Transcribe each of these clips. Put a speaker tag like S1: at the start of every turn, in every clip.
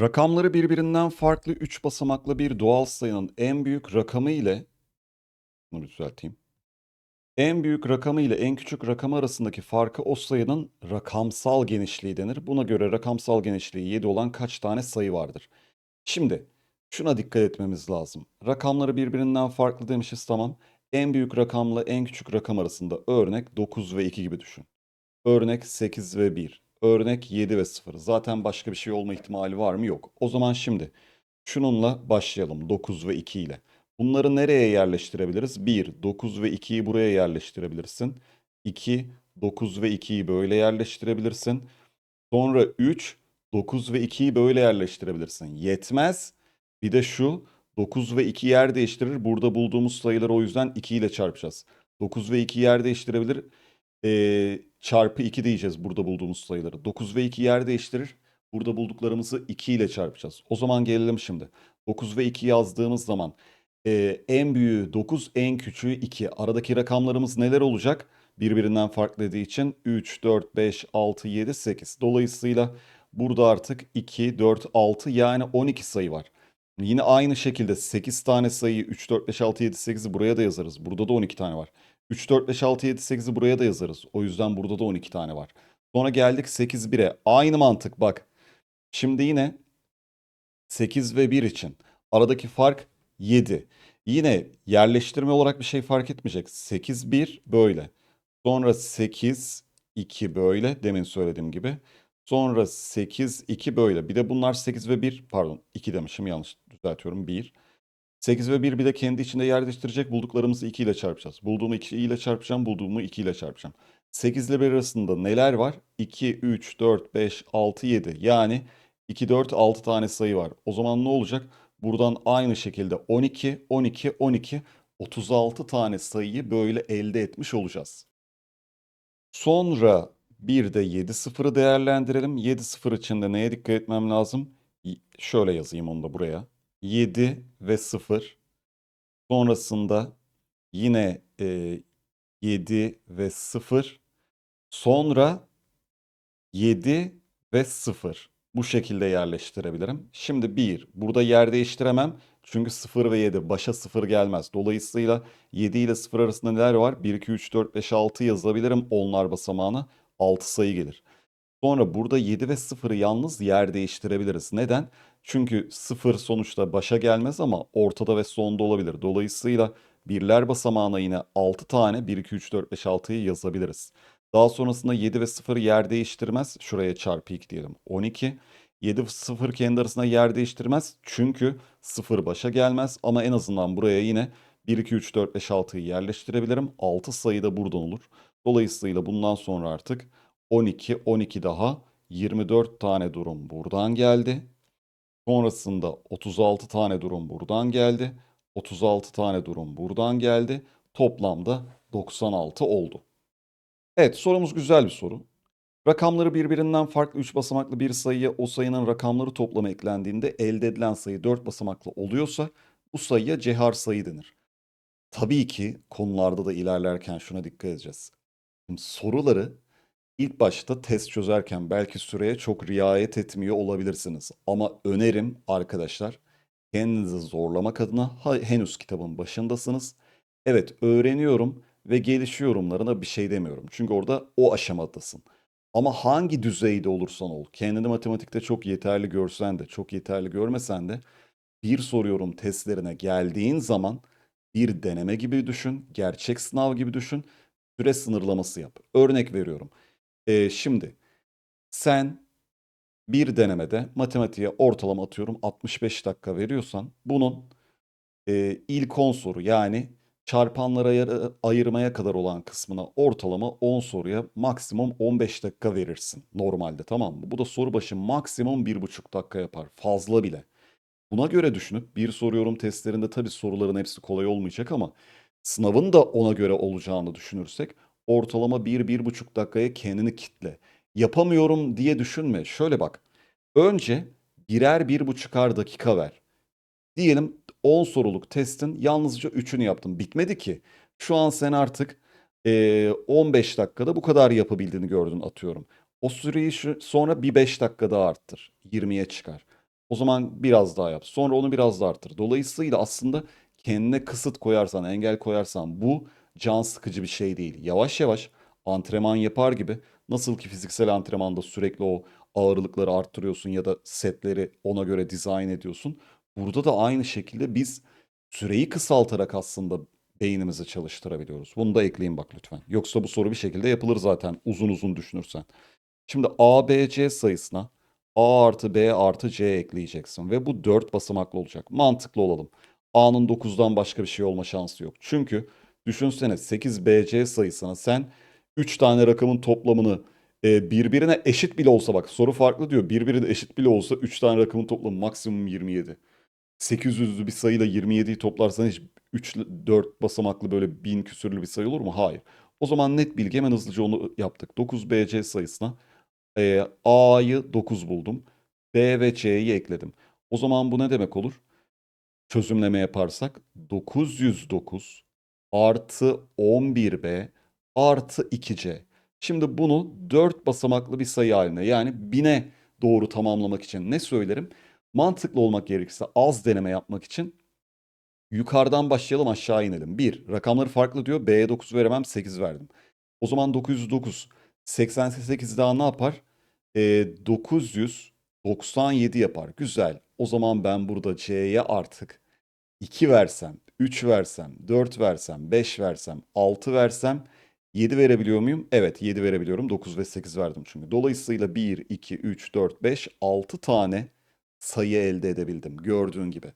S1: Rakamları birbirinden farklı 3 basamaklı bir doğal sayının en büyük rakamı ile bunu düzelteyim. En büyük rakamı ile en küçük rakamı arasındaki farkı o sayının rakamsal genişliği denir. Buna göre rakamsal genişliği 7 olan kaç tane sayı vardır? Şimdi şuna dikkat etmemiz lazım. Rakamları birbirinden farklı demişiz tamam. En büyük rakamla en küçük rakam arasında örnek 9 ve 2 gibi düşün. Örnek 8 ve 1. Örnek 7 ve 0. Zaten başka bir şey olma ihtimali var mı? Yok. O zaman şimdi şununla başlayalım. 9 ve 2 ile. Bunları nereye yerleştirebiliriz? 1, 9 ve 2'yi buraya yerleştirebilirsin. 2, 9 ve 2'yi böyle yerleştirebilirsin. Sonra 3, 9 ve 2'yi böyle yerleştirebilirsin. Yetmez. Bir de şu 9 ve 2 yer değiştirir. Burada bulduğumuz sayıları o yüzden 2 ile çarpacağız. 9 ve 2 yer değiştirebilir. Ee, çarpı 2 diyeceğiz burada bulduğumuz sayıları. 9 ve 2 yer değiştirir. Burada bulduklarımızı 2 ile çarpacağız. O zaman gelelim şimdi. 9 ve 2 yazdığımız zaman e, en büyüğü 9, en küçüğü 2. Aradaki rakamlarımız neler olacak? Birbirinden farklı dediği için 3, 4, 5, 6, 7, 8. Dolayısıyla burada artık 2, 4, 6 yani 12 sayı var. Yine aynı şekilde 8 tane sayıyı 3, 4, 5, 6, 7, 8'i buraya da yazarız. Burada da 12 tane var. 3, 4, 5, 6, 7, 8'i buraya da yazarız. O yüzden burada da 12 tane var. Sonra geldik 8, 1'e. Aynı mantık bak. Şimdi yine 8 ve 1 için aradaki fark 7. Yine yerleştirme olarak bir şey fark etmeyecek. 8, 1 böyle. Sonra 8, 2 böyle demin söylediğim gibi. Sonra 8, 2 böyle. Bir de bunlar 8 ve 1 pardon 2 demişim yanlış düzeltiyorum 1. 8 ve 1 bir de kendi içinde yer değiştirecek. Bulduklarımızı 2 ile çarpacağız. Bulduğumu 2 ile çarpacağım. Bulduğumu 2 ile çarpacağım. 8 ile 1 arasında neler var? 2, 3, 4, 5, 6, 7. Yani 2, 4, 6 tane sayı var. O zaman ne olacak? Buradan aynı şekilde 12, 12, 12, 36 tane sayıyı böyle elde etmiş olacağız. Sonra bir de 7 sıfırı değerlendirelim. 7 sıfır için de neye dikkat etmem lazım? Şöyle yazayım onu da buraya. 7 ve 0. Sonrasında yine e, 7 ve 0. Sonra 7 ve 0. Bu şekilde yerleştirebilirim. Şimdi 1. Burada yer değiştiremem. Çünkü 0 ve 7 başa 0 gelmez. Dolayısıyla 7 ile 0 arasında neler var? 1, 2, 3, 4, 5, 6 yazabilirim. Onlar basamağına 6 sayı gelir. Sonra burada 7 ve 0'ı yalnız yer değiştirebiliriz. Neden? Çünkü 0 sonuçta başa gelmez ama ortada ve sonda olabilir. Dolayısıyla birler basamağına yine 6 tane 1, 2, 3, 4, 5, 6'yı yazabiliriz. Daha sonrasında 7 ve 0 yer değiştirmez. Şuraya çarpı 2 diyelim. 12. 7 ve 0 kendi arasında yer değiştirmez. Çünkü 0 başa gelmez. Ama en azından buraya yine 1, 2, 3, 4, 5, 6'yı yerleştirebilirim. 6 sayı da buradan olur. Dolayısıyla bundan sonra artık 12, 12 daha 24 tane durum buradan geldi. Sonrasında 36 tane durum buradan geldi. 36 tane durum buradan geldi. Toplamda 96 oldu. Evet sorumuz güzel bir soru. Rakamları birbirinden farklı 3 basamaklı bir sayıya o sayının rakamları toplamı eklendiğinde elde edilen sayı 4 basamaklı oluyorsa bu sayıya cehar sayı denir. Tabii ki konularda da ilerlerken şuna dikkat edeceğiz. Şimdi soruları ilk başta test çözerken belki süreye çok riayet etmiyor olabilirsiniz. Ama önerim arkadaşlar kendinizi zorlamak adına henüz kitabın başındasınız. Evet öğreniyorum ve gelişiyorumlarına bir şey demiyorum. Çünkü orada o aşamadasın. Ama hangi düzeyde olursan ol, kendini matematikte çok yeterli görsen de, çok yeterli görmesen de bir soruyorum testlerine geldiğin zaman bir deneme gibi düşün, gerçek sınav gibi düşün, süre sınırlaması yap. Örnek veriyorum. Ee, şimdi sen bir denemede matematiğe ortalama atıyorum 65 dakika veriyorsan bunun e, ilk 10 soru yani çarpanlara ayır- ayırmaya kadar olan kısmına ortalama 10 soruya maksimum 15 dakika verirsin normalde tamam mı? Bu da soru başı maksimum 1,5 dakika yapar fazla bile. Buna göre düşünüp bir soruyorum testlerinde tabii soruların hepsi kolay olmayacak ama sınavın da ona göre olacağını düşünürsek ortalama 1-1,5 dakikaya kendini kitle. Yapamıyorum diye düşünme. Şöyle bak. Önce birer bir buçukar dakika ver. Diyelim 10 soruluk testin yalnızca 3'ünü yaptın. Bitmedi ki. Şu an sen artık eee, 15 dakikada bu kadar yapabildiğini gördün atıyorum. O süreyi şu, sonra bir 5 dakika daha arttır. 20'ye çıkar. O zaman biraz daha yap. Sonra onu biraz daha arttır. Dolayısıyla aslında kendine kısıt koyarsan, engel koyarsan bu can sıkıcı bir şey değil. Yavaş yavaş antrenman yapar gibi nasıl ki fiziksel antrenmanda sürekli o ağırlıkları arttırıyorsun ya da setleri ona göre dizayn ediyorsun. Burada da aynı şekilde biz süreyi kısaltarak aslında beynimizi çalıştırabiliyoruz. Bunu da ekleyin bak lütfen. Yoksa bu soru bir şekilde yapılır zaten uzun uzun düşünürsen. Şimdi A, B, C sayısına A artı B artı C ekleyeceksin ve bu 4 basamaklı olacak. Mantıklı olalım. A'nın 9'dan başka bir şey olma şansı yok. Çünkü düşünsene 8 BC sayısına sen 3 tane rakamın toplamını e, birbirine eşit bile olsa bak soru farklı diyor. Birbirine eşit bile olsa 3 tane rakamın toplamı maksimum 27. 800'lü bir sayıyla 27'yi toplarsan hiç 3 4 basamaklı böyle 1000 küsürlü bir sayı olur mu? Hayır. O zaman net bilgi hemen hızlıca onu yaptık. 9 BC sayısına e, A'yı 9 buldum. B ve C'yi ekledim. O zaman bu ne demek olur? Çözümleme yaparsak 909 artı 11B artı 2C. Şimdi bunu 4 basamaklı bir sayı haline yani 1000'e doğru tamamlamak için ne söylerim? Mantıklı olmak gerekirse az deneme yapmak için yukarıdan başlayalım aşağı inelim. 1. Rakamları farklı diyor. B'ye 9 veremem 8 verdim. O zaman 909. 88 daha ne yapar? Ee, 997 yapar. Güzel. O zaman ben burada C'ye artık 2 versem, 3 versem, 4 versem, 5 versem, 6 versem 7 verebiliyor muyum? Evet 7 verebiliyorum. 9 ve 8 verdim çünkü. Dolayısıyla 1, 2, 3, 4, 5, 6 tane sayı elde edebildim gördüğün gibi.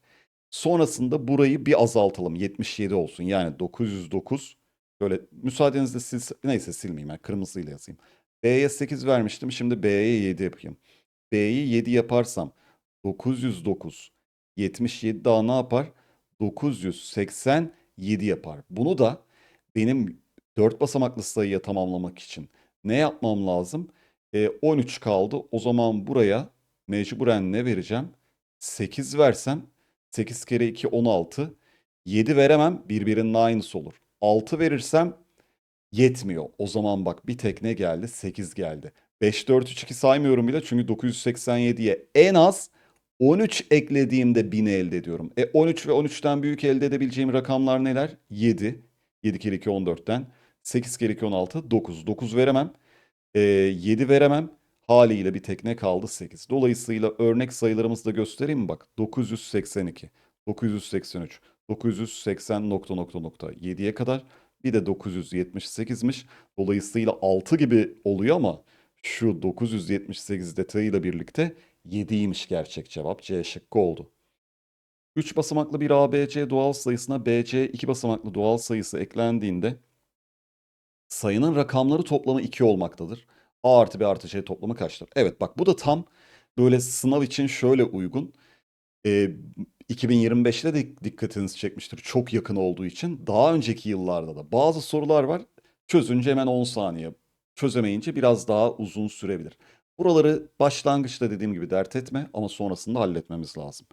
S1: Sonrasında burayı bir azaltalım. 77 olsun. Yani 909. Böyle müsaadenizle sil neyse silmeyeyim. Yani kırmızıyla yazayım. B'ye 8 vermiştim. Şimdi B'ye 7 yapayım. B'yi 7 yaparsam 909 77 daha ne yapar? 987 yapar. Bunu da benim 4 basamaklı sayıya tamamlamak için ne yapmam lazım? E, 13 kaldı. O zaman buraya mecburen ne vereceğim? 8 versem 8 kere 2 16. 7 veremem birbirinin aynısı olur. 6 verirsem yetmiyor. O zaman bak bir tek ne geldi? 8 geldi. 5, 4, 3, 2 saymıyorum bile çünkü 987'ye en az 13 eklediğimde 1000 elde ediyorum. E 13 ve 13'ten büyük elde edebileceğim rakamlar neler? 7. 7 kere 2 14'ten. 8 kere 2 16. 9. 9 veremem. E, 7 veremem. Haliyle bir tek ne kaldı? 8. Dolayısıyla örnek sayılarımızı da göstereyim mi? Bak 982, 983, 980 nokta nokta nokta 7'ye kadar. Bir de 978'miş. Dolayısıyla 6 gibi oluyor ama şu 978 detayıyla birlikte 7'ymiş gerçek cevap. C şıkkı oldu. 3 basamaklı bir ABC doğal sayısına BC 2 basamaklı doğal sayısı eklendiğinde sayının rakamları toplamı 2 olmaktadır. A artı B artı C toplamı kaçtır? Evet bak bu da tam böyle sınav için şöyle uygun. Ee, 2025'te de dikkatinizi çekmiştir. Çok yakın olduğu için. Daha önceki yıllarda da bazı sorular var. Çözünce hemen 10 saniye. Çözemeyince biraz daha uzun sürebilir. Buraları başlangıçta dediğim gibi dert etme ama sonrasında halletmemiz lazım.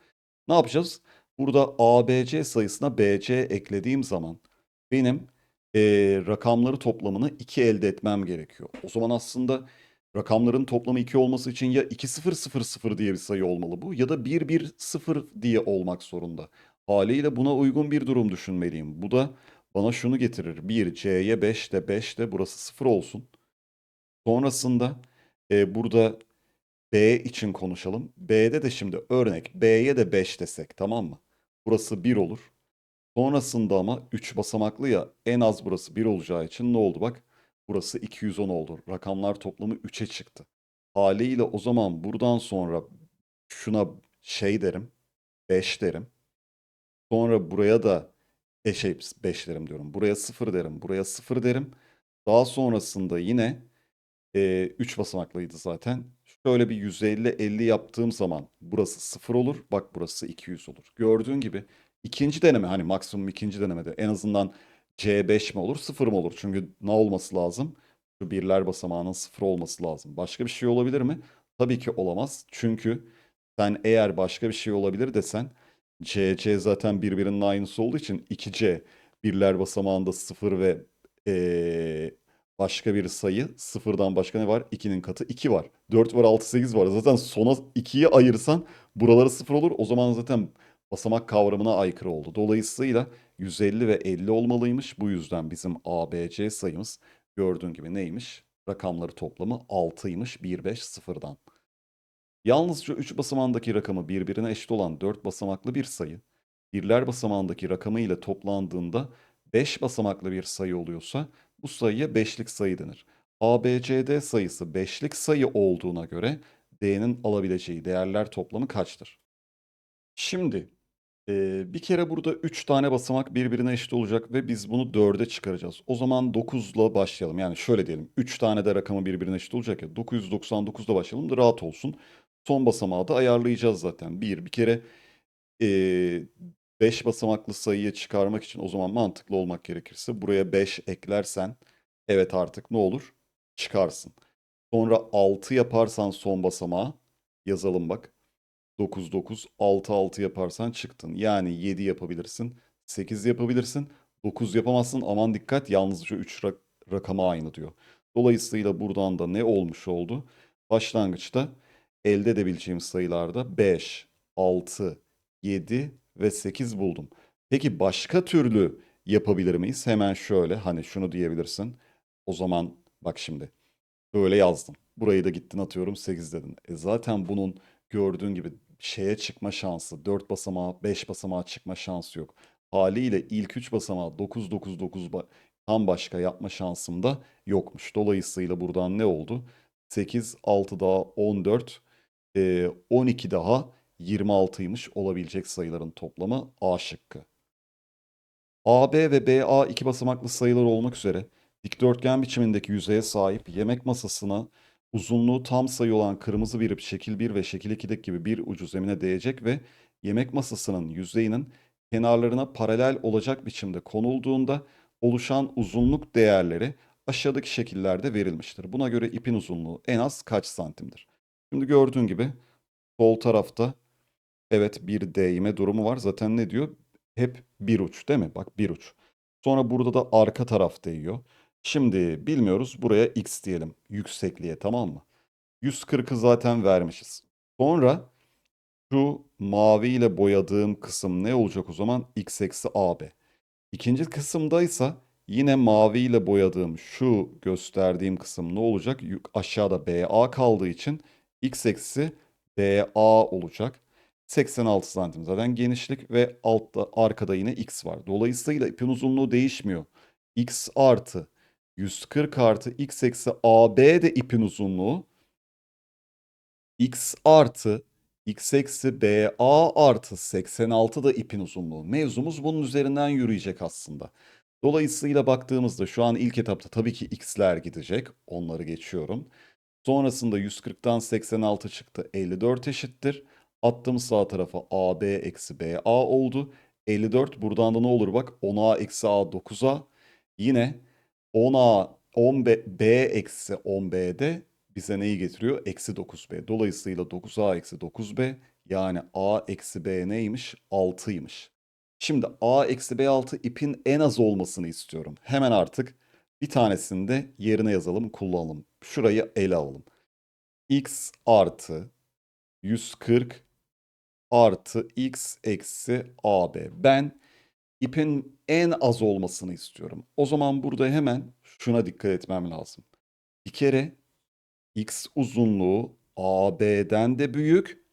S1: Ne yapacağız? Burada ABC sayısına BC eklediğim zaman benim eee, rakamları toplamını 2 elde etmem gerekiyor. O zaman aslında rakamların toplamı 2 olması için ya 2000 diye bir sayı olmalı bu ya da 110 diye olmak zorunda. Haliyle buna uygun bir durum düşünmeliyim. Bu da bana şunu getirir. 1 C'ye 5 de 5 de burası 0 olsun. Sonrasında e, burada B için konuşalım. B'de de şimdi örnek B'ye de 5 desek tamam mı? Burası 1 olur. Sonrasında ama 3 basamaklı ya en az burası 1 olacağı için ne oldu bak? Burası 210 oldu. Rakamlar toplamı 3'e çıktı. Haliyle o zaman buradan sonra şuna şey derim. 5 derim. Sonra buraya da e, şey 5 derim diyorum. Buraya 0 derim. Buraya 0 derim. Daha sonrasında yine 3 basamaklıydı zaten. Şöyle bir 150-50 yaptığım zaman burası 0 olur. Bak burası 200 olur. Gördüğün gibi ikinci deneme hani maksimum ikinci denemede en azından C5 mi olur 0 mı olur? Çünkü ne olması lazım? Şu birler basamağının 0 olması lazım. Başka bir şey olabilir mi? Tabii ki olamaz. Çünkü sen eğer başka bir şey olabilir desen C, C zaten birbirinin aynısı olduğu için 2C birler basamağında 0 ve ee, başka bir sayı. Sıfırdan başka ne var? 2'nin katı 2 var. 4 var 6 8 var. Zaten sona 2'yi ayırsan buraları sıfır olur. O zaman zaten basamak kavramına aykırı oldu. Dolayısıyla 150 ve 50 olmalıymış. Bu yüzden bizim ABC sayımız gördüğün gibi neymiş? Rakamları toplamı 6'ymış 1 5 sıfırdan. Yalnızca 3 basamağındaki rakamı birbirine eşit olan 4 basamaklı bir sayı, birler basamağındaki rakamı ile toplandığında 5 basamaklı bir sayı oluyorsa bu sayıya beşlik sayı denir. ABCD sayısı beşlik sayı olduğuna göre D'nin alabileceği değerler toplamı kaçtır? Şimdi eee, bir kere burada 3 tane basamak birbirine eşit olacak ve biz bunu 4'e çıkaracağız. O zaman 9'la başlayalım. Yani şöyle diyelim 3 tane de rakamı birbirine eşit olacak ya 999'da başlayalım da rahat olsun. Son basamağı da ayarlayacağız zaten. Bir, bir kere 5 basamaklı sayıya çıkarmak için o zaman mantıklı olmak gerekirse buraya 5 eklersen evet artık ne olur? Çıkarsın. Sonra 6 yaparsan son basamağı yazalım bak. 9 9 6 6 yaparsan çıktın. Yani 7 yapabilirsin. 8 yapabilirsin. 9 yapamazsın. Aman dikkat yalnızca 3 rak rakama aynı diyor. Dolayısıyla buradan da ne olmuş oldu? Başlangıçta elde edebileceğimiz sayılarda 5, 6, 7 ve 8 buldum. Peki başka türlü yapabilir miyiz? Hemen şöyle hani şunu diyebilirsin. O zaman bak şimdi böyle yazdım. Burayı da gittin atıyorum 8 dedin. E zaten bunun gördüğün gibi şeye çıkma şansı 4 basamağa 5 basamağa çıkma şansı yok. Haliyle ilk 3 basamağı 9 9 9 ba- tam başka yapma şansım da yokmuş. Dolayısıyla buradan ne oldu? 8 6 daha 14 e, 12 daha 26'ymış olabilecek sayıların toplamı A şıkkı. AB ve BA iki basamaklı sayılar olmak üzere dikdörtgen biçimindeki yüzeye sahip yemek masasına uzunluğu tam sayı olan kırmızı bir şekil 1 ve şekil 2'deki gibi bir ucu zemine değecek ve yemek masasının yüzeyinin kenarlarına paralel olacak biçimde konulduğunda oluşan uzunluk değerleri aşağıdaki şekillerde verilmiştir. Buna göre ipin uzunluğu en az kaç santimdir? Şimdi gördüğün gibi sol tarafta evet bir değme durumu var. Zaten ne diyor? Hep bir uç değil mi? Bak bir uç. Sonra burada da arka taraf değiyor. Şimdi bilmiyoruz buraya x diyelim yüksekliğe tamam mı? 140'ı zaten vermişiz. Sonra şu mavi ile boyadığım kısım ne olacak o zaman? x eksi ab. İkinci kısımdaysa yine mavi ile boyadığım şu gösterdiğim kısım ne olacak? Aşağıda BA kaldığı için x eksi BA olacak. 86 santim zaten genişlik ve altta arkada yine x var. Dolayısıyla ipin uzunluğu değişmiyor. x artı 140 artı x eksi AB de ipin uzunluğu. x artı x eksi BA artı 86 da ipin uzunluğu. Mevzumuz bunun üzerinden yürüyecek aslında. Dolayısıyla baktığımızda şu an ilk etapta tabii ki x'ler gidecek. Onları geçiyorum. Sonrasında 140'tan 86 çıktı. 54 eşittir. Attım sağ tarafa AB eksi BA oldu. 54 buradan da ne olur bak 10A eksi A 9A. Yine 10A 10B B eksi 10B'de bize neyi getiriyor? Eksi 9B. Dolayısıyla 9A eksi 9B yani A eksi B neymiş? 6'ymış. Şimdi A eksi B 6 ipin en az olmasını istiyorum. Hemen artık bir tanesini de yerine yazalım, kullanalım. Şurayı ele alalım. X artı 140 artı X eksi AB. Ben ipin en az olmasını istiyorum. O zaman burada hemen şuna dikkat etmem lazım. Bir kere X uzunluğu AB'den de büyük,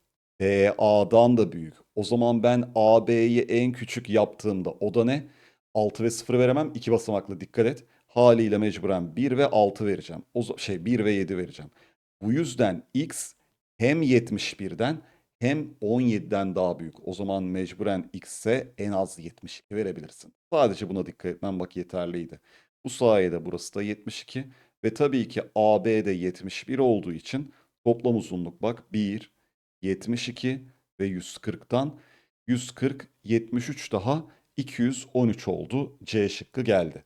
S1: BA'dan da büyük. O zaman ben AB'yi en küçük yaptığımda o da ne? 6 ve 0 veremem. 2 basamaklı dikkat et. Haliyle mecburen 1 ve 6 vereceğim. O şey 1 ve 7 vereceğim. Bu yüzden X hem 71'den hem 17'den daha büyük. O zaman mecburen X'e en az 72 verebilirsin. Sadece buna dikkat etmem bak yeterliydi. Bu sayede burası da 72 ve tabii ki AB de 71 olduğu için toplam uzunluk bak 1, 72 ve 140'tan 140, 73 daha 213 oldu. C şıkkı geldi.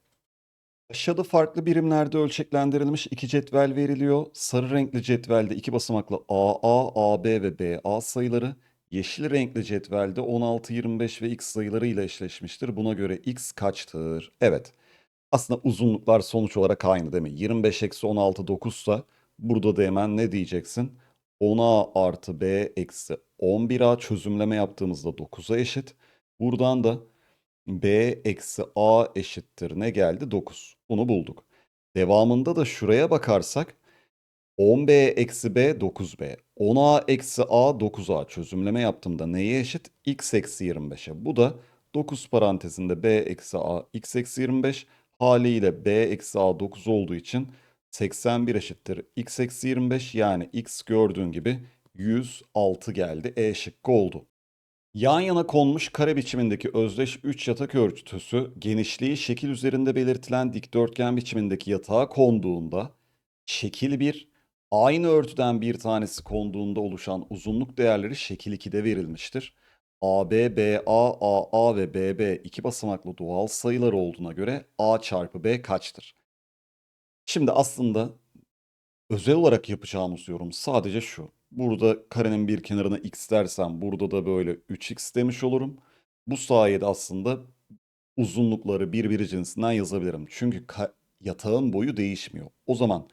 S1: Aşağıda farklı birimlerde ölçeklendirilmiş iki cetvel veriliyor. Sarı renkli cetvelde iki basamaklı AA, AB ve BA sayıları, yeşil renkli cetvelde 16, 25 ve x sayıları ile eşleşmiştir. Buna göre x kaçtır? Evet. Aslında uzunluklar sonuç olarak aynı değil mi? 25 eksi 16 9 ise burada da hemen ne diyeceksin? 10a artı b eksi 11a çözümleme yaptığımızda 9'a eşit. Buradan da b eksi a eşittir ne geldi? 9. Bunu bulduk. Devamında da şuraya bakarsak 10b eksi b 9b. 10a eksi a 9a çözümleme yaptığımda neye eşit? x eksi 25'e. Bu da 9 parantezinde b eksi a x eksi 25 haliyle b eksi a 9 olduğu için 81 eşittir x eksi 25 yani x gördüğün gibi 106 geldi. E şıkkı oldu. Yan yana konmuş kare biçimindeki özdeş 3 yatak örtüsü genişliği şekil üzerinde belirtilen dikdörtgen biçimindeki yatağa konduğunda şekil 1 aynı örtüden bir tanesi konduğunda oluşan uzunluk değerleri şekil 2'de verilmiştir. AB, BA, AA ve BB iki basamaklı doğal sayılar olduğuna göre A çarpı B kaçtır? Şimdi aslında özel olarak yapacağımız yorum sadece şu. Burada karenin bir kenarına x dersem burada da böyle 3x demiş olurum. Bu sayede aslında uzunlukları birbiri cinsinden yazabilirim. Çünkü yatağın boyu değişmiyor. O zaman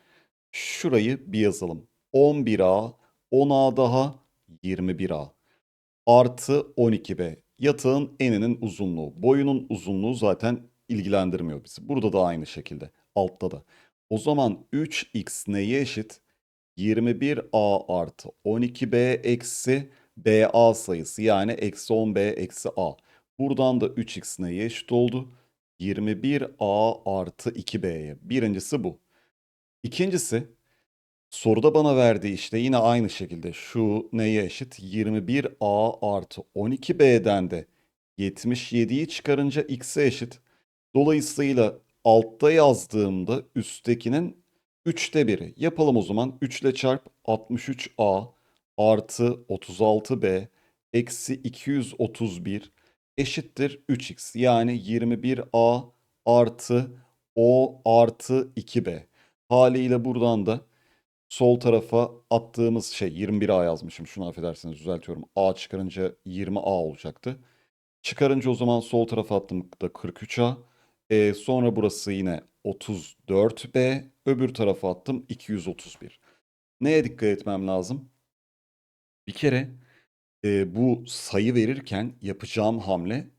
S1: şurayı bir yazalım. 11A, 10A daha 21A artı 12B. Yatağın eninin uzunluğu. Boyunun uzunluğu zaten ilgilendirmiyor bizi. Burada da aynı şekilde. Altta da. O zaman 3x neye eşit? 21a artı 12b eksi ba sayısı yani eksi 10b eksi a. Buradan da 3x neye eşit oldu? 21a artı 2b'ye. Birincisi bu. İkincisi soruda bana verdiği işte yine aynı şekilde şu neye eşit? 21a artı 12b'den de 77'yi çıkarınca x'e eşit. Dolayısıyla altta yazdığımda üsttekinin 3'te 1'i. Yapalım o zaman. 3 ile çarp 63a artı 36b eksi 231 eşittir 3x. Yani 21a artı o artı 2b. Haliyle buradan da sol tarafa attığımız şey 21a yazmışım. Şunu affedersiniz düzeltiyorum. a çıkarınca 20a olacaktı. Çıkarınca o zaman sol tarafa attığımda 43a. E, sonra burası yine 34b. Öbür tarafa attım 231. Neye dikkat etmem lazım? Bir kere e, bu sayı verirken yapacağım hamle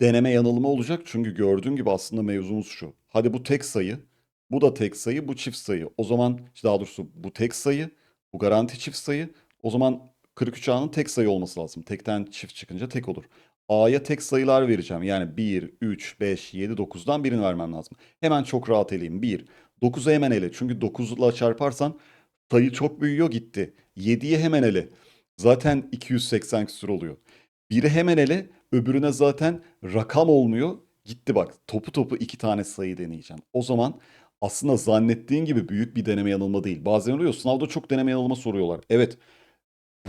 S1: deneme yanılma olacak. Çünkü gördüğün gibi aslında mevzumuz şu. Hadi bu tek sayı, bu da tek sayı, bu çift sayı. O zaman daha doğrusu bu tek sayı, bu garanti çift sayı. O zaman 43A'nın tek sayı olması lazım. Tekten çift çıkınca tek olur. A'ya tek sayılar vereceğim. Yani 1, 3, 5, 7, 9'dan birini vermem lazım. Hemen çok rahat eleyeyim. 1. 9'u hemen ele. Çünkü 9 ile çarparsan sayı çok büyüyor gitti. 7'yi hemen ele. Zaten 280 küsur oluyor. Biri hemen ele, öbürüne zaten rakam olmuyor. Gitti bak. Topu topu iki tane sayı deneyeceğim. O zaman aslında zannettiğin gibi büyük bir deneme yanılma değil. Bazen oluyor sınavda çok deneme yanılma soruyorlar. Evet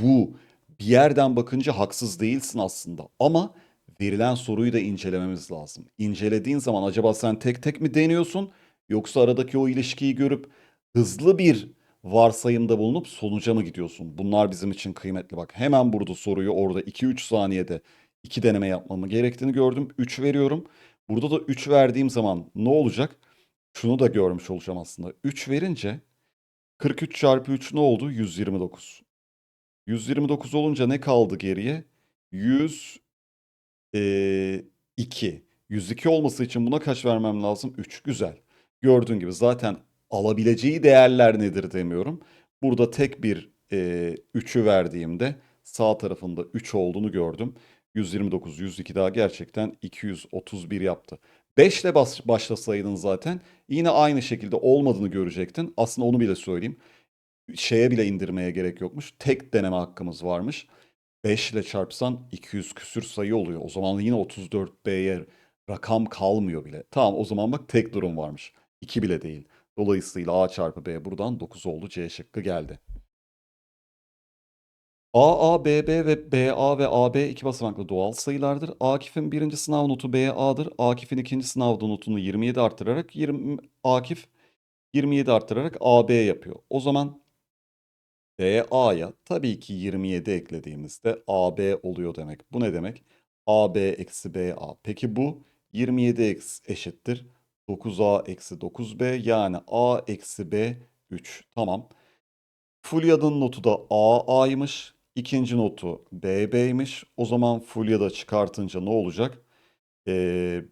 S1: bu bir yerden bakınca haksız değilsin aslında ama verilen soruyu da incelememiz lazım. İncelediğin zaman acaba sen tek tek mi deniyorsun yoksa aradaki o ilişkiyi görüp hızlı bir varsayımda bulunup sonuca mı gidiyorsun? Bunlar bizim için kıymetli. Bak hemen burada soruyu orada 2-3 saniyede iki deneme yapmamı gerektiğini gördüm. 3 veriyorum. Burada da 3 verdiğim zaman ne olacak? Şunu da görmüş olacağım aslında. 3 verince 43 çarpı 3 ne oldu? 129. 129 olunca ne kaldı geriye? 102. 102 olması için buna kaç vermem lazım? 3. Güzel. Gördüğün gibi zaten alabileceği değerler nedir demiyorum. Burada tek bir e, 3'ü verdiğimde sağ tarafında 3 olduğunu gördüm. 129, 102 daha gerçekten 231 yaptı. 5 ile başlasaydın zaten yine aynı şekilde olmadığını görecektin. Aslında onu bile söyleyeyim. Şeye bile indirmeye gerek yokmuş. Tek deneme hakkımız varmış. 5 ile çarpsan 200 küsür sayı oluyor. O zaman yine 34B'ye rakam kalmıyor bile. Tamam o zaman bak tek durum varmış. 2 bile değil. Dolayısıyla A çarpı B buradan 9 oldu. C şıkkı geldi. AA, BB ve BA ve AB iki basamaklı doğal sayılardır. Akif'in birinci sınav notu BA'dır. Akif'in ikinci sınav notunu 27 arttırarak 20, Akif 27 arttırarak AB yapıyor. O zaman BA'ya tabii ki 27 eklediğimizde AB oluyor demek. Bu ne demek? AB eksi BA. Peki bu 27 eşittir 9A eksi 9B yani A eksi B 3. Tamam. Fulya'nın notu da AA'ymış. İkinci notu BB'ymiş. O zaman Fulya'da çıkartınca ne olacak? Ee,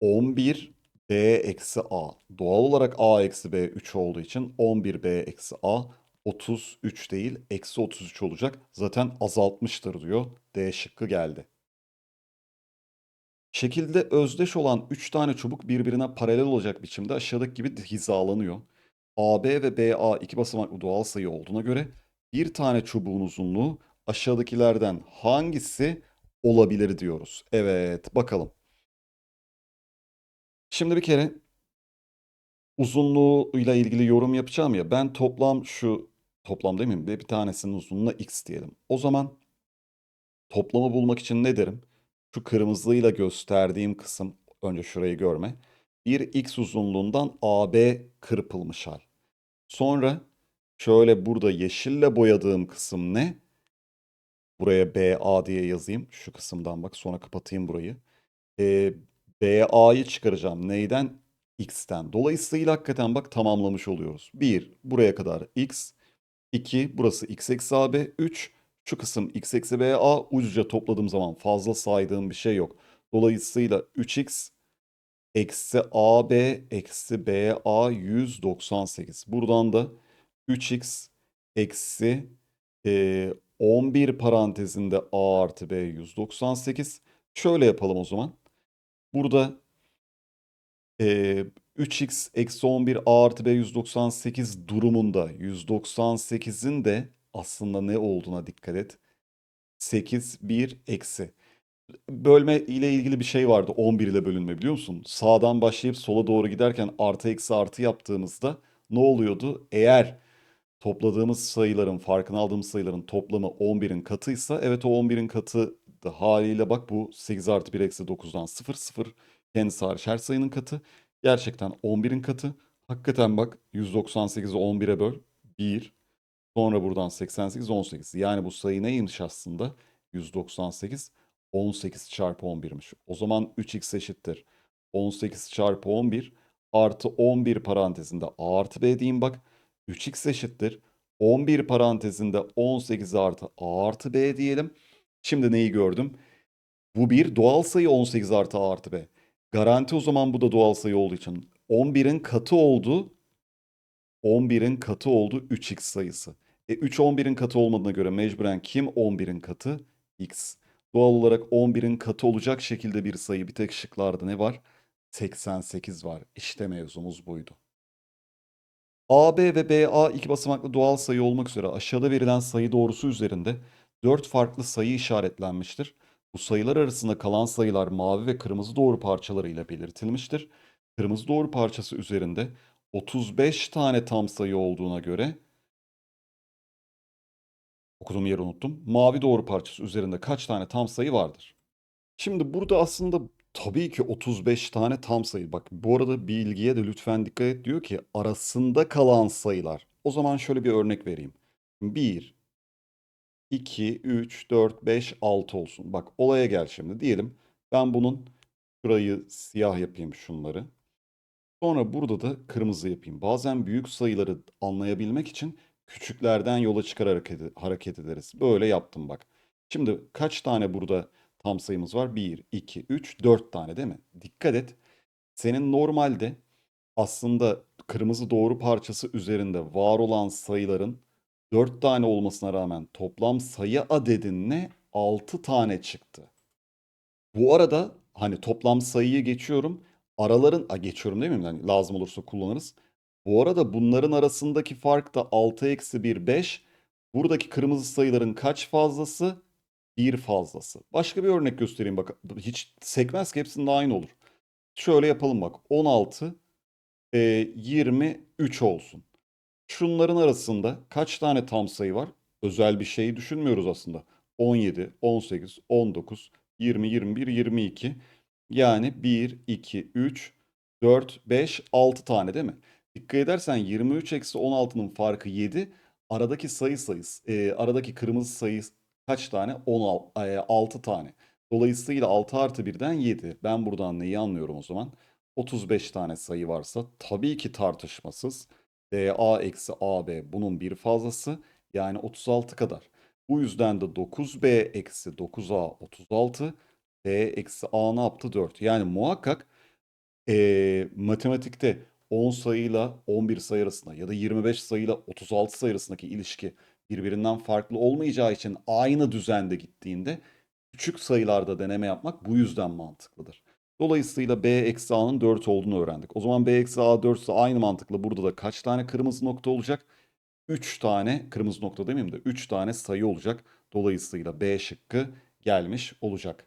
S1: 11 B eksi A. Doğal olarak A eksi B 3 olduğu için 11 B eksi A 33 değil eksi 33 olacak. Zaten azaltmıştır diyor. D şıkkı geldi. Şekilde özdeş olan 3 tane çubuk birbirine paralel olacak biçimde aşağıdaki gibi hizalanıyor. AB ve BA iki basamaklı doğal sayı olduğuna göre bir tane çubuğun uzunluğu aşağıdakilerden hangisi olabilir diyoruz. Evet bakalım. Şimdi bir kere uzunluğuyla ilgili yorum yapacağım ya ben toplam şu toplam demeyeyim de bir tanesinin uzunluğuna x diyelim. O zaman toplamı bulmak için ne derim? Şu kırmızıyla gösterdiğim kısım önce şurayı görme. Bir x uzunluğundan AB kırpılmış hal. Sonra şöyle burada yeşille boyadığım kısım ne? Buraya BA diye yazayım. Şu kısımdan bak sonra kapatayım burayı. Ee, BA'yı çıkaracağım. Neyden? X'ten. Dolayısıyla hakikaten bak tamamlamış oluyoruz. 1 buraya kadar X. 2 burası X eksi AB. 3 şu kısım X eksi BA. Ucuca topladığım zaman fazla saydığım bir şey yok. Dolayısıyla 3X eksi AB eksi BA 198. Buradan da 3X eksi e, 11 parantezinde A artı B 198. Şöyle yapalım o zaman. Burada e, 3x eksi 11 a artı b 198 durumunda 198'in de aslında ne olduğuna dikkat et. 8 1 eksi. Bölme ile ilgili bir şey vardı 11 ile bölünme biliyor musun? Sağdan başlayıp sola doğru giderken artı eksi artı yaptığımızda ne oluyordu? Eğer topladığımız sayıların farkını aldığımız sayıların toplamı 11'in katıysa evet o 11'in katı haliyle bak bu 8 artı 1 eksi 9'dan 0 0 kendisi hariç her sayının katı. Gerçekten 11'in katı. Hakikaten bak 198'i 11'e böl 1 sonra buradan 88 18 yani bu sayı neymiş aslında 198 18 çarpı 11'miş. O zaman 3x eşittir 18 çarpı 11 artı 11 parantezinde a artı b diyeyim bak. 3x eşittir 11 parantezinde 18 artı a artı b diyelim. Şimdi neyi gördüm? Bu bir doğal sayı 18 artı a artı b. Garanti o zaman bu da doğal sayı olduğu için 11'in katı oldu. 11'in katı oldu 3x sayısı. E 3 11'in katı olmadığına göre mecburen kim 11'in katı? x. Doğal olarak 11'in katı olacak şekilde bir sayı bir tek şıklarda ne var? 88 var. İşte mevzumuz buydu. AB ve BA iki basamaklı doğal sayı olmak üzere aşağıda verilen sayı doğrusu üzerinde 4 farklı sayı işaretlenmiştir. Bu sayılar arasında kalan sayılar mavi ve kırmızı doğru parçalarıyla belirtilmiştir. Kırmızı doğru parçası üzerinde 35 tane tam sayı olduğuna göre okuduğum yeri unuttum. Mavi doğru parçası üzerinde kaç tane tam sayı vardır? Şimdi burada aslında tabii ki 35 tane tam sayı. Bak bu arada bilgiye de lütfen dikkat et diyor ki arasında kalan sayılar. O zaman şöyle bir örnek vereyim. 1, 2, 3, 4, 5, 6 olsun. Bak olaya gel şimdi. Diyelim ben bunun şurayı siyah yapayım şunları. Sonra burada da kırmızı yapayım. Bazen büyük sayıları anlayabilmek için küçüklerden yola çıkar hareket, hareket ederiz. Böyle yaptım bak. Şimdi kaç tane burada tam sayımız var? 1, 2, 3, 4 tane değil mi? Dikkat et. Senin normalde aslında kırmızı doğru parçası üzerinde var olan sayıların 4 tane olmasına rağmen toplam sayı adedin ne? 6 tane çıktı. Bu arada hani toplam sayıyı geçiyorum. Araların a, geçiyorum değil mi? Yani lazım olursa kullanırız. Bu arada bunların arasındaki fark da 6 eksi 1 5. Buradaki kırmızı sayıların kaç fazlası? 1 fazlası. Başka bir örnek göstereyim bak. Hiç sekmez ki hepsinin aynı olur. Şöyle yapalım bak. 16 e, 23 olsun. Şunların arasında kaç tane tam sayı var? Özel bir şeyi düşünmüyoruz aslında. 17, 18, 19, 20, 21, 22. Yani 1, 2, 3, 4, 5, 6 tane değil mi? Dikkat edersen 23 eksi 16'nın farkı 7. Aradaki sayı sayısı, e, aradaki kırmızı sayı kaç tane? 16, e, 6 tane. Dolayısıyla 6 artı 1'den 7. Ben buradan neyi anlıyorum o zaman? 35 tane sayı varsa tabii ki tartışmasız DA eksi AB bunun bir fazlası yani 36 kadar. Bu yüzden de 9B eksi 9A 36 B eksi A ne yaptı 4. Yani muhakkak eee, matematikte 10 sayıyla 11 sayı arasında ya da 25 sayıyla 36 sayı arasındaki ilişki birbirinden farklı olmayacağı için aynı düzende gittiğinde küçük sayılarda deneme yapmak bu yüzden mantıklıdır. Dolayısıyla B eksi A'nın 4 olduğunu öğrendik. O zaman B eksi A 4 ise aynı mantıkla burada da kaç tane kırmızı nokta olacak? 3 tane kırmızı nokta demeyeyim de 3 tane sayı olacak. Dolayısıyla B şıkkı gelmiş olacak.